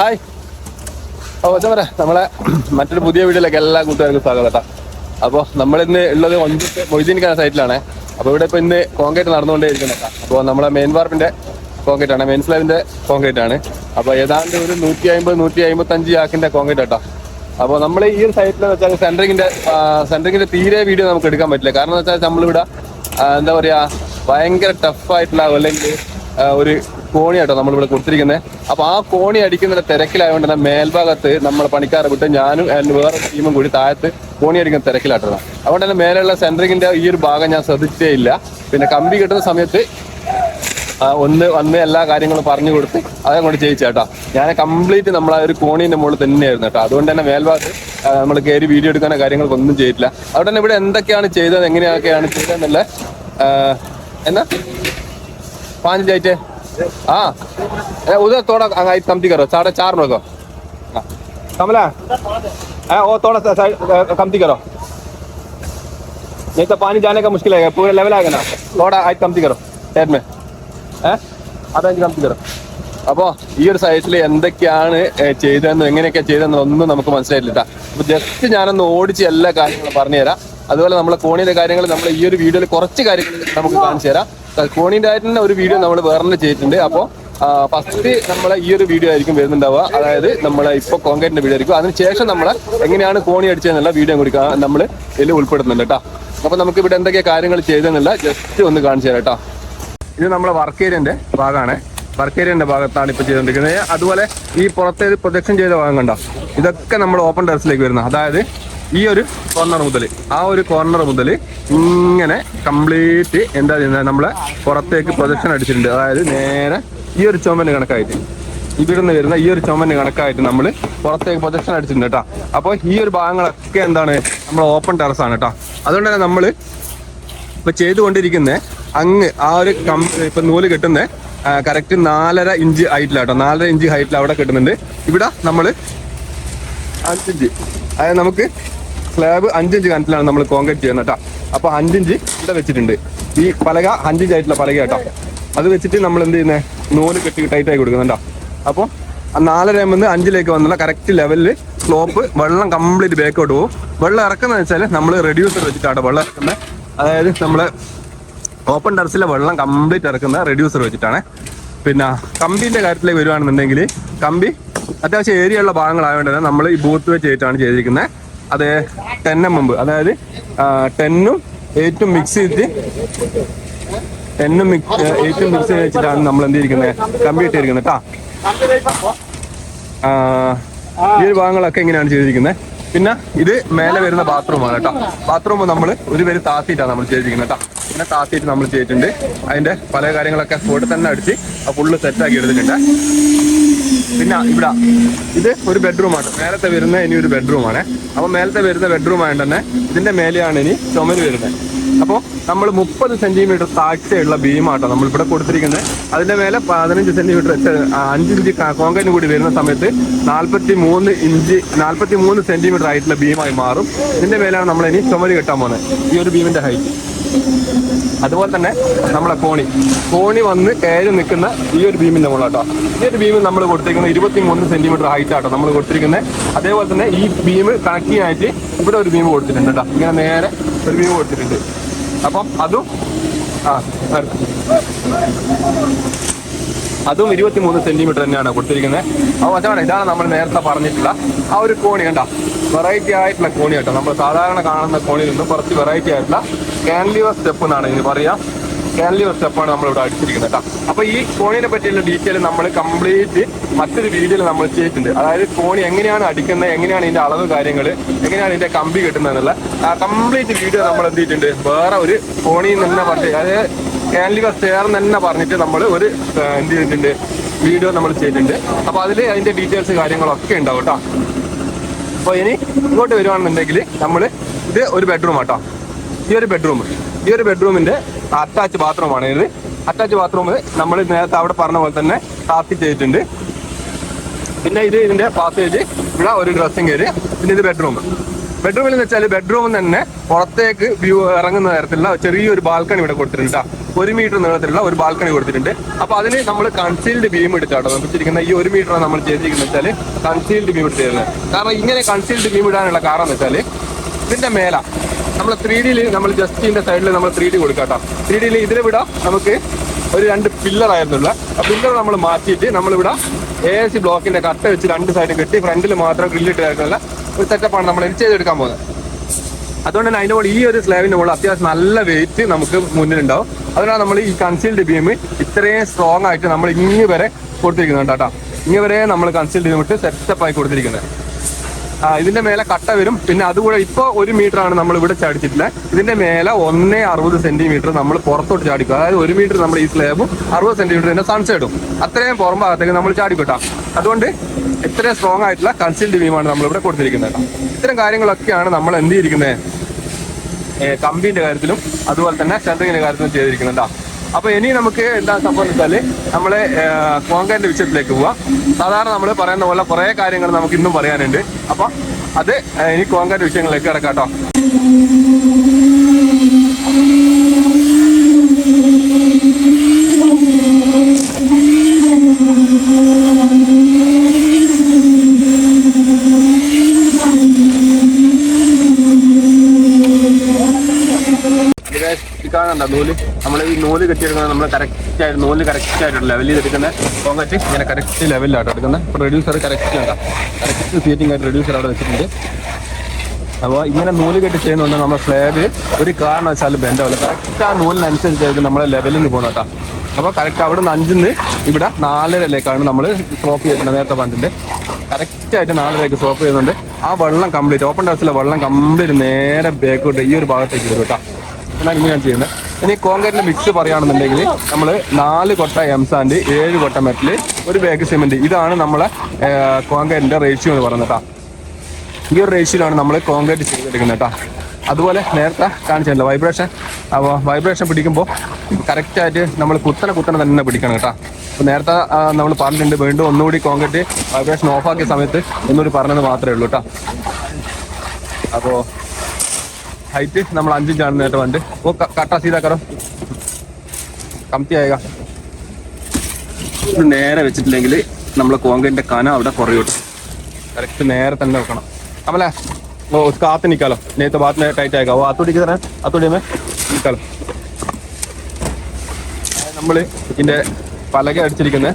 Hi. ഓ പറയാ നമ്മളെ മറ്റൊരു പുതിയ വീട്ടിലേക്ക് എല്ലാ കൂട്ടുകാർക്കും സ്വാഗതം കേട്ടോ. അപ്പോൾ നമ്മളിന്ന് ഉള്ളത് ഒഞ്ചിത്ത് മൊയ്തീനിക്കാൻ സൈറ്റിലാണ്. അപ്പോൾ ഇവിടെ ഇപ്പോൾ ഇന്ന് കോൺക്രീറ്റ് നടന്നുകൊണ്ടേ ഇരിക്കുന്നത് അപ്പോൾ നമ്മളെ മെയിൻ വാർപ്പിന്റെ കോൺക്രീറ്റ് ആണ് മെയിൻ സ്ലാബിന്റെ കോൺക്രീറ്റ് ആണ്. അപ്പോൾ ഏതാണ്ട് ഒരു നൂറ്റി അമ്പത് നൂറ്റി അമ്പത്തഞ്ച് ആക്കിന്റെ കോൺക്രീറ്റ് കേട്ടോ. അപ്പോൾ നമ്മൾ ഈ ഒരു സൈറ്റിൽ വെച്ചാൽ സെൻട്രിങ്ങിന്റെ സെൻട്രിങ്ങിന്റെ തീരെ വീഡിയോ നമുക്ക് എടുക്കാൻ പറ്റില്ല. കാരണം എന്ന് വെച്ചാൽ നമ്മളിവിടെ എന്താ പറയാ ഭയങ്കര ടഫായിട്ടുള്ള അല്ലെങ്കിൽ ഒരു കോണിയാട്ടോ നമ്മളിവിടെ കൊടുത്തിരിക്കുന്നത് അപ്പോൾ ആ കോണി അടിക്കുന്ന തിരക്കിലായതുകൊണ്ട് തന്നെ മേൽഭാഗത്ത് നമ്മൾ പണിക്കാരെ വിട്ട് ഞാനും വേറെ ടീമും കൂടി താഴത്ത് കോണി അടിക്കുന്ന തിരക്കിലാട്ടതാണ് അതുകൊണ്ട് തന്നെ മേലെയുള്ള സെൻട്രിങ്ങിന്റെ ഈ ഒരു ഭാഗം ഞാൻ ശ്രദ്ധിച്ചേ ഇല്ല പിന്നെ കമ്പി കിട്ടുന്ന സമയത്ത് ഒന്ന് വന്ന് എല്ലാ കാര്യങ്ങളും പറഞ്ഞു കൊടുത്ത് അതങ്ങോട്ട് ചെയ്യിച്ചു കേട്ടോ ഞാൻ കംപ്ലീറ്റ് നമ്മൾ ആ ഒരു കോണീന്റെ മുകളിൽ തന്നെയായിരുന്നു കേട്ടോ. അതുകൊണ്ട് തന്നെ മേൽഭാഗത്ത് നമ്മൾ കയറി വീഡിയോ എടുക്കാനോ കാര്യങ്ങളൊക്കെ ഒന്നും ചെയ്തിട്ടില്ല. അതുകൊണ്ട് തന്നെ ഇവിടെ എന്തൊക്കെയാണ് ചെയ്തത് എങ്ങനെയൊക്കെയാണ് ചെയ്തതെന്നുള്ള എന്നാ? പാഞ്ചായിട്ട് हाँ ए, उधर थोड़ा आगे कमती करो साढ़े चार में को हाँ। कमला है वो थोड़ा सा साइड अ, कमती करो नहीं तो पानी जाने का मुश्किल है पूरे लेवल आएगा ना थोड़ा आज कमती करो साइड में ഏ അതഞ്ച് കമ്പി തരാം അപ്പോൾ ഈ ഒരു സൈറ്റിൽ എന്തൊക്കെയാണ് ഏ, ചെയ്തതെന്നും എങ്ങനെയൊക്കെ ചെയ്തതെന്നും ഒന്നും നമുക്ക് മനസ്സിലായില്ല കേട്ടോ അപ്പോൾ ജസ്റ്റ് ഞാനൊന്ന് ഓടിച്ച് എല്ലാ കാര്യങ്ങളും പറഞ്ഞുതരാം അതുപോലെ നമ്മളെ കോണിയുടെ കാര്യങ്ങൾ നമ്മൾ ഈ ഒരു വീഡിയോയിൽ കുറച്ച് കാര്യങ്ങൾ നമുക്ക് കാണിച്ചു തരാം കോണിന്റെ ആയിട്ടുള്ള ഒരു വീഡിയോ നമ്മൾ വേറെ ചെയ്തിട്ടുണ്ട്. അപ്പോൾ ഫസ്റ്റ് നമ്മളെ ഈ ഒരു വീഡിയോ ആയിരിക്കും വരുന്നുണ്ടാവുക. അതായത് നമ്മളെ ഇപ്പോൾ കോൺക്രീറ്റിന്റെ വീഡിയോ ആയിരിക്കും. അതിനുശേഷം നമ്മൾ എങ്ങനെയാണ് കോണി അടിച്ചതെന്നുള്ള വീഡിയോ കൂടി നമ്മൾ ഇതിൽ ഉൾപ്പെടുത്തുന്നുണ്ട് കേട്ടോ അപ്പോൾ നമുക്ക് ഇവിടെ എന്തൊക്കെ കാര്യങ്ങൾ ചെയ്തെന്നുള്ള ജസ്റ്റ് ഒന്ന് കാണിച്ചു തരാം കേട്ടോ ഇത് നമ്മളെ വർക്ക് ഏരിയന്റെ ഭാഗമാണ് വർക്ക് ഭാഗത്താണ് ഇപ്പൊ ചെയ്തുകൊണ്ടിരിക്കുന്നത് അതുപോലെ ഈ പുറത്തേത് പ്രൊജക്ഷൻ ചെയ്ത ഭാഗം കണ്ടോ? ഇതൊക്കെ നമ്മൾ ഓപ്പൺ ടെറസിലേക്ക് വരുന്നത്. അതായത് ഈ ഒരു കോർണർ മുതൽ ആ ഒരു കോർണർ മുതൽ ഇങ്ങനെ കംപ്ലീറ്റ് എന്താ ചെയ്യുന്നത്? നമ്മളെ പുറത്തേക്ക് പ്രൊജക്ഷൻ അടിച്ചിട്ടുണ്ട്. അതായത് നേരെ ഈ ഒരു ചുമന് കണക്കായിട്ട്. ഇവിടുന്ന് വരുന്ന ഈ ഒരു ചുമന് കണക്കായിട്ട് നമ്മൾ പുറത്തേക്ക് പ്രൊജക്ഷൻ അടിച്ചിട്ടുണ്ട് കേട്ടോ. അപ്പോൾ ഈ ഒരു ഭാഗങ്ങളൊക്കെ എന്താണ്? നമ്മൾ ഓപ്പൺ ടെറസ് ആണ് കേട്ടോ. അതുകൊണ്ട് തന്നെ നമ്മൾ ഇപ്പൊ ചെയ്തുകൊണ്ടിരിക്കുന്ന അങ്ങ് ആ ഒരു കം ഇപ്പൊ നൂൽ കെട്ടുന്ന കറക്റ്റ് നാലര ഇഞ്ച് ഹൈറ്റിലാട്ടോ നാലര ഇഞ്ച് ഹൈറ്റിൽ അവിടെ കിട്ടുന്നുണ്ട്. ഇവിടെ നമ്മൾ അഞ്ചിഞ്ച് അതായത് നമുക്ക് സ്ലാബ് അഞ്ചിഞ്ച് കനത്തിലാണ് നമ്മൾ കോൺക്രീറ്റ് ചെയ്യുന്നത് കേട്ടോ. അപ്പൊ അഞ്ചിഞ്ച് ഇവിടെ വെച്ചിട്ടുണ്ട്. ഈ പലക അഞ്ചിഞ്ച് ആയിട്ടുള്ള പലക കേട്ടോ. അത് വെച്ചിട്ട് നമ്മൾ എന്ത് ചെയ്യുന്നത് നൂൽ കെട്ടി ടൈറ്റ് ആയി കൊടുക്കുന്നുണ്ടോ അപ്പോൾ നാലര എം നിന്ന് അഞ്ചിലേക്ക് വന്നുള്ള കറക്റ്റ് ലെവലിൽ സ്ലോപ്പ് വെള്ളം കംപ്ലീറ്റ് ബാക്കോട്ട് പോകും വെള്ളം ഇറക്കുന്നത് വെച്ചാൽ നമ്മൾ റെഡ്യൂസർ വെച്ചിട്ടാണ് വെള്ളം ഇറക്കുന്നത് അതായത് നമ്മൾ ഓപ്പൺ ടെറസിലെ വെള്ളം കംപ്ലീറ്റ് ഇറക്കുന്ന റെഡ്യൂസർ വെച്ചിട്ടാണ്. പിന്നെ കമ്പിന്റെ കാര്യത്തിലേക്ക് വരുവാണെന്നുണ്ടെങ്കിൽ കമ്പി അത്യാവശ്യം ഏരിയ ഉള്ള ഭാഗങ്ങളായതുകൊണ്ട് തന്നെ നമ്മൾ ഈ ബൂത്ത് വെച്ച് ചെയ്തിരിക്കുന്നത് അത് ടെൻ എം എം അതായത് ടെന്നും എയ്റ്റും മിക്സ് ചെയ്തിട്ട് ടെന്നും എയ്റ്റും മിക്സ് ചെയ്ത് വെച്ചിട്ടാണ് നമ്മൾ എന്ത് ചെയ്തിരിക്കുന്നത്? കമ്പി ചെയ്തിരിക്കുന്നത് കേട്ടോ ഈ ഭാഗങ്ങളൊക്കെ എങ്ങനെയാണ് ചെയ്തിരിക്കുന്നത്. പിന്നെ ഇത് മേലെ വരുന്ന ബാത്റൂമാണ് കേട്ടോ ബാത്റൂം നമ്മൾ ഒരു പേര് താത്തിയിട്ടാണ് നമ്മൾ ചെയ്തിരിക്കുന്നത് കേട്ടോ പിന്നെ താത്തിയിട്ട് നമ്മൾ ചെയ്തിട്ടുണ്ട്. അതിന്റെ പല കാര്യങ്ങളൊക്കെ ഫോട്ടോ തന്നെ അടിച്ച് ഫുള്ള് സെറ്റാക്കി എടുത്തിട്ടുണ്ട്. പിന്നെ ഇവിടെ ഇത് ഒരു ബെഡ്റൂമാണ് മേലത്തെ വരുന്ന ഇനി ഒരു ബെഡ്റൂമാണ് അപ്പൊ മേലത്തെ വരുന്ന ബെഡ്റൂം ആയതുകൊണ്ട് തന്നെ ഇതിന്റെ മേലെയാണ് ഇനി ചുമര് വരുന്നത്. അപ്പോൾ നമ്മൾ മുപ്പത് സെന്റിമീറ്റർ താഴ്ചയുള്ള ബീമാട്ടോ നമ്മൾ ഇവിടെ കൊടുത്തിരിക്കുന്നത്. അതിന്റെ മേലെ പതിനഞ്ച് സെന്റിമീറ്റർ അഞ്ചിഞ്ച് കോൺക്രീറ്റ് കൂടി വരുന്ന സമയത്ത് നാൽപ്പത്തി മൂന്ന് ഇഞ്ച് നാൽപ്പത്തി മൂന്ന് സെന്റിമീറ്റർ ആയിട്ടുള്ള ബീമായി മാറും. ഇതിന്റെ മേലാണ് നമ്മൾ ഇനി ചുമര് കെട്ടാൻ പോകുന്നത് ഈ ഒരു ബീമിന്റെ ഹൈറ്റ് അതുപോലെ തന്നെ നമ്മളെ കോണി. കോണി വന്ന് കയറി നിൽക്കുന്ന ഈ ഒരു ബീമിന്റെ മുകളാട്ടോ ഈ ഒരു ബീം നമ്മൾ കൊടുത്തിരിക്കുന്നത് ഇരുപത്തി മൂന്ന് സെന്റിമീറ്റർ ഹൈറ്റ് ആട്ടോ നമ്മൾ കൊടുത്തിരിക്കുന്നത് അതേപോലെ തന്നെ ഈ ബീം കണക്ട് ആയിട്ട് ഇവിടെ ഒരു ബീം കൊടുത്തിട്ടുണ്ട് കേട്ടോ ഇങ്ങനെ നേരെ ഒരു ബീം കൊടുത്തിട്ടുണ്ട്. അപ്പം അതും ആ. അതും ഇരുപത്തി മൂന്ന് സെന്റിമീറ്റർ തന്നെയാണ് കൊടുത്തിരിക്കുന്നത്. അപ്പോൾ മച്ചാണ് ഇതാണ് നമ്മൾ നേരത്തെ പറഞ്ഞിട്ടുള്ള ആ ഒരു കോണി കണ്ട. വെറൈറ്റി ആയിട്ടുള്ള കോണി കേട്ടോ. നമ്മൾ സാധാരണ കാണുന്ന കോണിയിൽ നിന്നും കുറച്ച് വെറൈറ്റി ആയിട്ടുള്ള കാൻലിവർ സ്റ്റെപ്പ് എന്നാണ് ഇതിന് പറയാ. കാൻലിവർ സ്റ്റെപ്പാണ് നമ്മൾ ഇവിടെ അടിച്ചിരിക്കുന്നത് കേട്ടോ. അപ്പോൾ ഈ കോണിനെ പറ്റിയുള്ള ഡീറ്റെയിൽ നമ്മൾ കംപ്ലീറ്റ് മറ്റൊരു വീഡിയോയിൽ നമ്മൾ ചെയ്തിട്ടുണ്ട്. അതായത് കോണി എങ്ങനെയാണ് അടിക്കുന്നത് എങ്ങനെയാണ് ഇതിന്റെ അളവ് കാര്യങ്ങൾ എങ്ങനെയാണ് ഇതിന്റെ കമ്പി കിട്ടുന്നത് എന്നുള്ള കംപ്ലീറ്റ് വീഡിയോ നമ്മൾ എന്ത് ചെയ്തിട്ടുണ്ട്? വേറെ ഒരു കോണിയിൽ നിന്ന് പറഞ്ഞ് അതായത് കാൻലിവർ സ്റ്റെയർ തന്നെ പറഞ്ഞിട്ട് നമ്മൾ ഒരു എന്ത് ചെയ്തിട്ടുണ്ട്? വീഡിയോ നമ്മൾ ചെയ്തിട്ടുണ്ട്. അപ്പോൾ അതിൽ അതിന്റെ ഡീറ്റെയിൽസ് കാര്യങ്ങളൊക്കെ ഉണ്ടാവും കേട്ടോ അപ്പോൾ ഇനി ഇങ്ങോട്ട് വരുവാണെന്നുണ്ടെങ്കിൽ നമ്മൾ ഇത് ഒരു ബെഡ്റൂം ആട്ടോ. ഈ ഒരു ബെഡ്റൂം ഈ ഒരു ബെഡ്റൂമിന്റെ അറ്റാച്ച് ബാത്റൂമാണ് ഇത്. അറ്റാച്ച് ബാത്റൂം നമ്മൾ നേരത്തെ അവിടെ പറഞ്ഞ പോലെ തന്നെ കാത്തി ചെയ്തിട്ടുണ്ട്. പിന്നെ ഇത് ഇതിന്റെ പാസേജ് ഇവിടെ ഒരു ഡ്രസ്സിംഗ് ഏരിയ പിന്നെ ഇത് ബെഡ്റൂം ബെഡ്റൂമിൽ എന്ന് വെച്ചാൽ ബെഡ്റൂമിൽ തന്നെ പുറത്തേക്ക് വ്യൂ ഇറങ്ങുന്ന തരത്തിലുള്ള ചെറിയൊരു ബാൽക്കണി ഇവിടെ കൊടുത്തിട്ടുണ്ട് ട്ടാ. ഒരു മീറ്റർ നീളത്തിലുള്ള ഒരു ബാൽക്കണി കൊടുത്തിട്ടുണ്ട്. അപ്പോൾ അതിന് നമ്മൾ കൺസീൽഡ് ബീം എടുത്താട്ടോ നിർമ്മിച്ചിരിക്കുന്ന ഈ ഒരു മീറ്ററാണ് നമ്മൾ ചെയ്തിരിക്കുന്നത് വെച്ചാൽ കൺസീൽഡ് ബീം എടുത്തിരുന്നത് കാരണം ഇങ്ങനെ കൺസീൽഡ് ബീം ഇടാനുള്ള കാരണം എന്ന് വെച്ചാൽ ഇതിന്റെ മേല നമ്മൾ ത്രീ ഡിയിൽ നമ്മൾ ജസ്റ്റ് ഇതിന്റെ സൈഡിൽ നമ്മൾ ത്രീ ഡി കൊടുക്കാട്ടോ ത്രീ ഡിയിൽ ഇതിൽ വിടാം. നമുക്ക് ഒരു രണ്ട് പില്ലർ ആയിരുന്നുള്ള. ആ പില്ലർ നമ്മൾ മാറ്റിയിട്ട് നമ്മളിവിടെ എ സി ബ്ലോക്കിന്റെ കട്ട വെച്ച് രണ്ട് സൈഡും കെട്ടി ഫ്രണ്ടിൽ മാത്രം ഗ്രില്ലിട്ട് ചേർക്കുന്ന ഒരു സെറ്റപ്പാണ് നമ്മൾ ഇത് ചെയ്തെടുക്കാൻ പോകുന്നത്. അതുകൊണ്ട് തന്നെ അതിനോട് ഈ ഒരു സ്ലാബിന്റെ മുകളിൽ അത്യാവശ്യം നല്ല വെയിറ്റ് നമുക്ക് മുന്നിലുണ്ടാവും. അതുകൊണ്ടാണ് നമ്മൾ ഈ കൺസീൽഡ് ബീം ഇത്രയും സ്ട്രോങ് ആയിട്ട് നമ്മൾ ഇങ്ങനെ വരെ കൊടുത്തിരിക്കുന്നുണ്ട് കേട്ടോ. ഇങ്ങനെ വരെ നമ്മൾ കൺസീൽഡ് ഇട്ട് സെറ്റപ്പ് ആയി കൊടുത്തിരിക്കുന്നത്. ആ ഇതിന്റെ മേലെ കട്ട വരും. പിന്നെ അതുകൂടെ ഇപ്പോൾ ഒരു മീറ്റർ ആണ് നമ്മൾ ഇവിടെ ചാടിച്ചിട്ടുള്ളത് ഇതിന്റെ മേലെ ഒന്നേ അറുപത് സെന്റിമീറ്റർ നമ്മൾ പുറത്തോട്ട് ചാടിക്കും. അതായത് ഒരു മീറ്റർ നമ്മൾ ഈ സ്ലാബും അറുപത് സെന്റിമീറ്റർ സൺസൈഡും അത്രയും പുറം ഭാഗത്തേക്ക് നമ്മൾ ചാടിക്കോട്ടാ അതുകൊണ്ട് ഇത്രയും സ്ട്രോങ് ആയിട്ടുള്ള കൺസീൽഡ് ബീമാണ് നമ്മൾ ഇവിടെ കൊടുത്തിരിക്കുന്നത് ഇത്തരം കാര്യങ്ങളൊക്കെയാണ് നമ്മൾ എന്ത് ചെയ്തിരിക്കുന്നത്? കമ്പിന്റെ കാര്യത്തിലും അതുപോലെ തന്നെ ചന്ദ്രകിന്റെ കാര്യത്തിലും ചെയ്തിരിക്കുന്നുണ്ട് അപ്പൊ ഇനി നമുക്ക് എന്താ സംഭവം വെച്ചാൽ നമ്മൾ കോൺക്രീറ്റ് വിഷയത്തിലേക്ക് പോവാം. സാധാരണ നമ്മൾ പറയുന്ന പോലെ കുറെ കാര്യങ്ങൾ നമുക്ക് ഇന്നും പറയാനുണ്ട്. അപ്പൊ അത് ഇനി കോങ്കന്റെ വിഷയങ്ങളിലേക്ക് കിടക്കാം കേട്ടോ കാണണ്ട കെട്ടിയെടുക്കുന്നത് നമ്മൾ കറക്റ്റ് ആയിട്ട് നൂൽ കറക്റ്റ് ആയിട്ട് ലെവലിൽ എടുക്കുന്ന കോങ്കറ്റ് ഇങ്ങനെ കറക്റ്റ് ലെവലിലാണ് എടുക്കുന്നത്. അപ്പോൾ റെഡ്യൂസർ കറക്റ്റ് ഉണ്ടാ കറക്റ്റ് സീറ്റിംഗ് ആയിട്ട് റെഡ്യൂസർ അവിടെ വെച്ചിട്ടുണ്ട്. അപ്പോൾ ഇങ്ങനെ നൂൽ കെട്ടി ചെയ്യുന്നുണ്ട് നമ്മുടെ ഫ്ലാഗ് ഒരു കാരണം വെച്ചാൽ ബെൻഡാവില്ല കറക്റ്റ് ആ നൂലിനനുസരിച്ചായിരിക്കും നമ്മളെ ലെവലിന് പോകുന്നത് കേട്ടോ. അപ്പോൾ കറക്റ്റ് അവിടെ നിന്ന് അഞ്ചിന്ന് ഇവിടെ നാലരയിലേക്കാണ് നമ്മൾ സ്ലോപ്പ് ചെയ്യുന്നത് നേരത്തെ പറഞ്ഞിട്ട് കറക്റ്റായിട്ട് നാലരയ്ക്ക് സ്ലോപ്പ് ചെയ്യുന്നുണ്ട്. ആ വെള്ളം കംപ്ലീറ്റ് ഓപ്പൺ ടെറസിലെ വെള്ളം കംപ്ലീറ്റ് നേരെ ബാക്കോട്ട് ഈ ഒരു ഭാഗത്തേക്ക് വരും കേട്ടോ. എന്നാണ് ഇനി ഞാൻ ചെയ്യുന്നത്. ഇനി കോൺക്രീറ്റിന്റെ മിക്സ് പറയുകയാണെന്നുണ്ടെങ്കിൽ നമ്മൾ നാല് കൊട്ട എം സാൻഡ് ഏഴ് കൊട്ട മെറ്റൽ ഒരു ബാഗ് സിമെന്റ് ഇതാണ് നമ്മളെ കോൺക്രീറ്റിന്റെ റേഷ്യോ എന്ന് പറയുന്നത് ഈ ഒരു റേഷ്യോയിലാണ് നമ്മൾ കോൺക്രീറ്റ് ചെയ്തെടുക്കുന്നത് കേട്ടോ അതുപോലെ നേരത്തെ കാണിച്ചല്ലോ വൈബ്രേഷൻ അപ്പോൾ വൈബ്രേഷൻ പിടിക്കുമ്പോൾ കറക്റ്റായിട്ട് നമ്മൾ കുത്തനെ കുത്തനെ തന്നെ പിടിക്കണം കേട്ടോ അപ്പോൾ നേരത്തെ നമ്മൾ പറഞ്ഞിട്ടുണ്ട് വീണ്ടും ഒന്നുകൂടി കോൺക്രീറ്റ് വൈബ്രേഷൻ ഓഫാക്കിയ സമയത്ത് ഒന്നുകൂടി പറഞ്ഞത് മാത്രമേ ഉള്ളൂ കേട്ടോ അപ്പോൾ ഹൈറ്റ് നമ്മൾ അഞ്ചും ചാടുന്ന നേട്ടം ഉണ്ട് ഓ കട്ടാ സീതാ കറോ കമത്തി നേരെ വെച്ചിട്ടില്ലെങ്കിൽ നമ്മൾ കോങ്കന്റെ കന അവിടെ കുറയൂട്ടും. കറക്റ്റ് നേരെ തന്നെ വെക്കണം. നമ്മളെ ഓ കാത്ത് നിൽക്കാലോ നേരത്തെ ബാത്തിനെ ടൈറ്റ് ആക്കാം ഓ അത്തോടിക്ക് തരാൻ അത്തോടിയമ്മേ നിൽക്കാലോ നമ്മൾ ഇതിന്റെ പലക അടിച്ചിരിക്കുന്നത്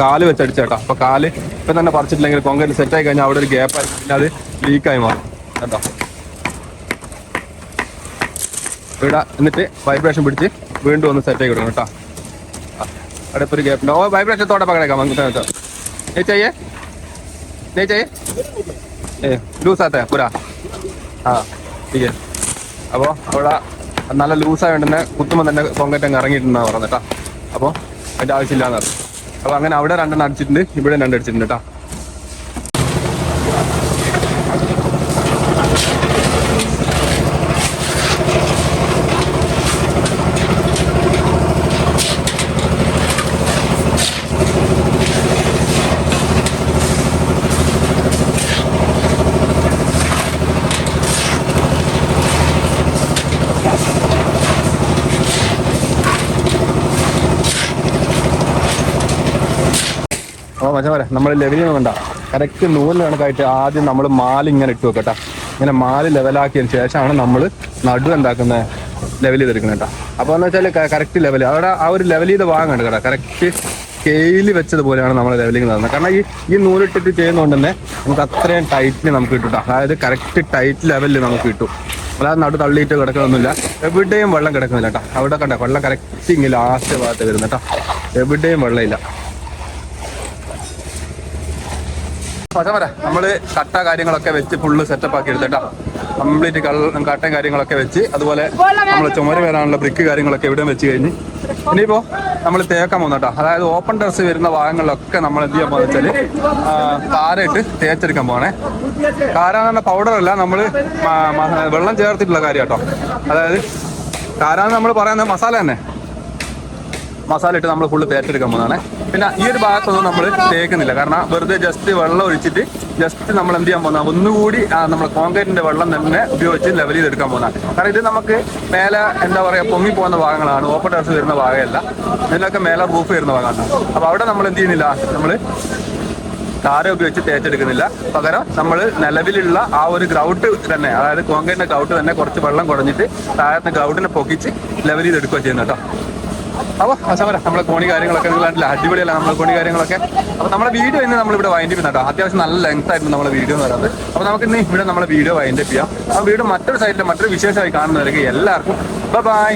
കാൽ വെച്ചടിച്ചേട്ടാ അപ്പൊ അപ്പോൾ കാൽ ഇപ്പൊ തന്നെ പറിച്ചിട്ടില്ലെങ്കിൽ സെറ്റ് ആയി കഴിഞ്ഞാൽ അവിടെ ഒരു ഗ്യാപ്പ് ആയിരിക്കും പിന്നെ അത് ലീക്കായി മാറും. കേട്ടോ ഇവിടെ എന്നിട്ട് വൈബ്രേഷൻ പിടിച്ച് വീണ്ടും ഒന്ന് സെറ്റ് ആക്കി കൊടുക്കണം കേട്ടോ ആ, അവിടെ ഇപ്പൊ ഒരു ഗ്യാപ്പ് ഉണ്ട് ഓ വൈബ്രേഷൻ തോടെ പകടേക്കാം അങ്ങോട്ട് नहीं चाहिए नहीं चाहिए ഏ ലൂസ് ആത്ത പുരാ ആ ठीक है അപ്പോൾ അവിടെ നല്ല ലൂസായതുകൊണ്ട് തന്നെ കുത്തുമ്പോൾ തന്നെ കോൺക്രീറ്റ് അങ്ങ് ഇറങ്ങിയിട്ടുണ്ടെന്നാണ് പറഞ്ഞത് കേട്ടോ അപ്പോൾ അതിൻ്റെ ആവശ്യമില്ലാന്ന് പറഞ്ഞു അപ്പോൾ അങ്ങനെ അവിടെ രണ്ടെണ്ണം അടിച്ചിട്ടുണ്ട് ഇവിടെ രണ്ട് അടിച്ചിട്ടുണ്ട് കേട്ടോ അപ്പോൾ മച്ചാ പറയാം നമ്മൾ ലെവലിൽ വേണ്ട കറക്റ്റ് നൂൽ കണക്കായിട്ട് ആദ്യം നമ്മൾ മാൽ ഇങ്ങനെ ഇട്ട് വെക്കട്ടെ. ഇങ്ങനെ മാൽ ലെവലാക്കിയതിന് ശേഷമാണ് നമ്മൾ നടു എന്താക്കുന്നത് ലെവൽ ചെയ്തെടുക്കുന്നത് കേട്ടോ അപ്പോൾ എന്ന് വെച്ചാൽ കറക്റ്റ് ലെവൽ അവിടെ ആ ഒരു ലെവൽ ചെയ്ത് വാങ്ങണ്ട കേട്ടോ. കറക്റ്റ് സ്കെയിൽ വെച്ചതുപോലെയാണ് നമ്മൾ ലെവലിംഗ് നടന്നത്. കാരണം ഈ ഈ നൂലിട്ടിട്ട് ചെയ്യുന്നതുകൊണ്ട് തന്നെ നമുക്ക് അത്രയും ടൈറ്റിൽ നമുക്ക് കിട്ടും ട്ടോ. അതായത് കറക്റ്റ് ടൈറ്റ് ലെവലിൽ നമുക്ക് കിട്ടും. അല്ലാതെ നടു തള്ളിയിട്ട് കിടക്കണമെന്നില്ല എവിടെയും വെള്ളം കിടക്കുന്നില്ല കേട്ടോ അവിടെ കണ്ട വെള്ളം കറക്റ്റ് ഇങ്ങനെ ലാസ്റ്റ് ഭാഗത്ത് വരുന്നു കേട്ടോ എവിടെയും വെള്ളമില്ല. പറയാം നമ്മൾ കട്ട കാര്യങ്ങളൊക്കെ വെച്ച് ഫുള്ള് സെറ്റപ്പ് ആക്കി എടുത്തേട്ടാ. കംപ്ലീറ്റ് കട്ടയും കാര്യങ്ങളൊക്കെ വെച്ച് അതുപോലെ നമ്മൾ ചുമര് വരാനുള്ള ബ്രിക്ക് കാര്യങ്ങളൊക്കെ ഇവിടെ വെച്ച് കഴിഞ്ഞ്. ഇനിയിപ്പോ നമ്മൾ തേക്കാൻ പോകുന്നട്ടോ അതായത് ഓപ്പൺ ടെറസ് വരുന്ന ഭാഗങ്ങളിലൊക്കെ നമ്മൾ എന്ത് ചെയ്യാൻ പോകുന്ന വെച്ചാൽ കാരയിട്ട് തേച്ചെടുക്കാൻ പോകണേ പറഞ്ഞ പൗഡർ മ- മ- വെള്ളം ചേർത്തിട്ടുള്ള കാര്യം കേട്ടോ അതായത് കാരാന്ന് നമ്മൾ പറയുന്നത് മസാല തന്നെ. മസാല ഇട്ട് നമ്മൾ ഫുള്ള് തേച്ചെടുക്കാൻ പോകുന്നതാണ്. പിന്നെ ഈ ഒരു ഭാഗത്തൊന്നും നമ്മൾ തേക്കുന്നില്ല. കാരണം വെറുതെ ജസ്റ്റ് വെള്ളം ഒഴിച്ചിട്ട് ജസ്റ്റ് നമ്മൾ എന്ത് ചെയ്യാൻ പോകുന്ന ഒന്നുകൂടി നമ്മൾ കോൺക്രീറ്റിന്റെ വെള്ളം തന്നെ ഉപയോഗിച്ച് ലെവൽ ചെയ്തെടുക്കാൻ പോകുന്ന കാരണം ഇത് നമുക്ക് മേലെ എന്താ പറയുക പൊങ്ങി പോകുന്ന ഭാഗങ്ങളാണ്. ഓപ്പൺ ടെറസ് വരുന്ന ഭാഗമല്ല. ഇതിനൊക്കെ മേലെ റൂഫ് വരുന്ന ഭാഗമാണ്. അപ്പൊ അവിടെ നമ്മൾ എന്ത് ചെയ്യുന്നില്ല? നമ്മൾ താര ഉപയോഗിച്ച് തേച്ചെടുക്കുന്നില്ല. പകരം നമ്മൾ നിലവിലുള്ള ആ ഒരു ഗ്രൗട്ട് തന്നെ അതായത് കോൺക്രീറ്റിന്റെ ഗ്രൗട്ട് തന്നെ കുറച്ച് വെള്ളം കുടഞ്ഞിട്ട് താഴത്തെ ഗ്രൗട്ടിനെ പൊക്കിച്ച് ലെവൽ ചെയ്തെടുക്കുകയാണ് ചെയ്യുന്നത് കേട്ടോ. അപ്പോൾ അസമര നമ്മളെ കോണി കാര്യങ്ങളൊക്കെ കണ്ടില്ല അടിപൊളിയല്ല നമ്മളെ കോണി കാര്യങ്ങളൊക്കെ? അപ്പോൾ നമ്മുടെ വീഡിയോ ഇന്ന് നമ്മളിവിടെ വൈൻഡ് ചെയ്യുന്ന കേട്ടോ. അത്യാവശ്യം നല്ല ലെങ്ത് ആയിരുന്നു നമ്മുടെ വീഡിയോ എന്ന് പറയുന്നത്. അപ്പോൾ നമുക്ക് ഇന്ന് ഇവിടെ നമ്മുടെ വീഡിയോ വൈൻഡ് ചെയ്യാം. ആ വീഡിയോ മറ്റൊരു സൈഡിൽ മറ്റൊരു വിശേഷമായി കാണുന്നവർക്ക് എല്ലാവർക്കും. ബൈ